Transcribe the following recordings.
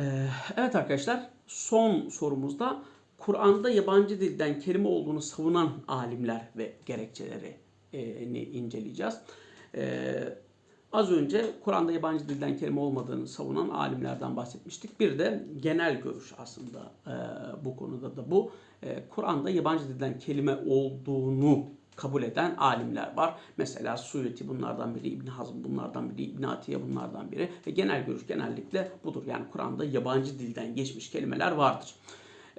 Ee, evet arkadaşlar son sorumuzda Kur'an'da yabancı dilden kelime olduğunu savunan alimler ve gerekçelerini inceleyeceğiz. Az önce Kur'an'da yabancı dilden kelime olmadığını savunan alimlerden bahsetmiştik. Bir de genel görüş aslında e, bu konuda da bu. E, Kur'an'da yabancı dilden kelime olduğunu kabul eden alimler var. Mesela Suyuti bunlardan biri, İbn Hazm bunlardan biri, İbn Atiye bunlardan biri ve genel görüş genellikle budur. Yani Kur'an'da yabancı dilden geçmiş kelimeler vardır.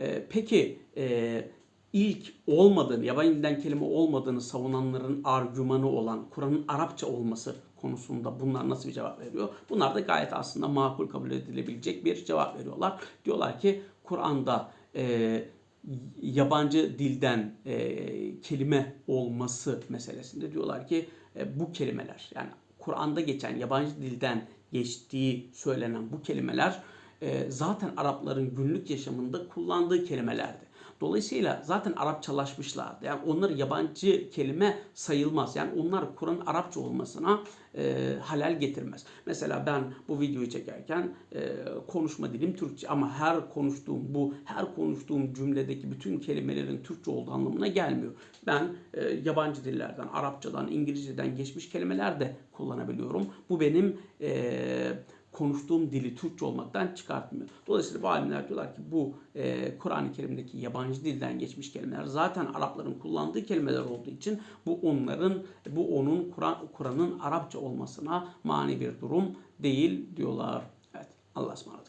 Ee, peki e, ilk olmadığını, yabancı dilden kelime olmadığını savunanların argümanı olan Kur'an'ın Arapça olması konusunda bunlar nasıl bir cevap veriyor? Bunlar da gayet aslında makul kabul edilebilecek bir cevap veriyorlar. Diyorlar ki Kur'an'da e, yabancı dilden e, kelime olması meselesinde diyorlar ki e, bu kelimeler yani Kur'an'da geçen yabancı dilden geçtiği söylenen bu kelimeler e, zaten Arapların günlük yaşamında kullandığı kelimelerdi. Dolayısıyla zaten Arapçalaşmışlardı. Yani onları yabancı kelime sayılmaz. Yani onlar Kur'an'ın Arapça olmasına e, halel getirmez. Mesela ben bu videoyu çekerken e, konuşma dilim Türkçe ama her konuştuğum bu her konuştuğum cümledeki bütün kelimelerin Türkçe olduğu anlamına gelmiyor. Ben e, yabancı dillerden, Arapçadan, İngilizceden geçmiş kelimeler de kullanabiliyorum. Bu benim e, konuştuğum dili Türkçe olmaktan çıkartmıyor. Dolayısıyla bu alimler diyorlar ki bu e, Kur'an-ı Kerim'deki yabancı dilden geçmiş kelimeler zaten Arapların kullandığı kelimeler olduğu için bu onların bu onun Kur'an Kur'an'ın Arapça olmasına mani bir durum değil diyorlar. Evet. Allah'a ısmarladık.